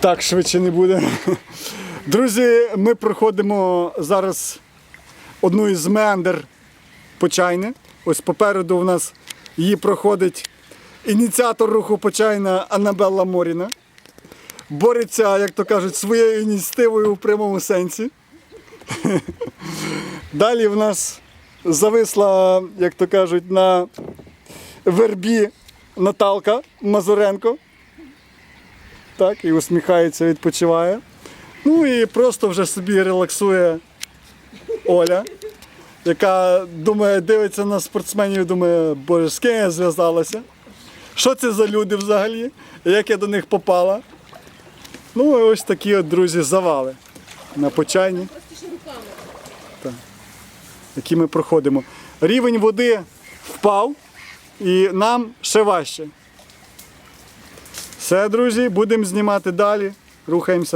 Так, швидше не буде. Друзі, ми проходимо зараз одну із меандр Почайни. Ось попереду в нас її проходить ініціатор руху Почайна Аннабелла Моріна. Бореться, як то кажуть, своєю ініціативою в прямому сенсі. Далі в нас зависла, як то кажуть, на вербі Наталка Мазуренко. Так, і усміхається, відпочиває. Ну і просто вже собі релаксує Оля, яка думає, дивиться на спортсменів і думає, боже, з ким я зв'язалася? Що це за люди взагалі? Як я до них попала? Ну, і ось такі от, друзі, завали на почайні, так, які ми проходимо. Рівень води впав і нам ще важче. Все, друзі, будемо знімати далі. Рухаємося.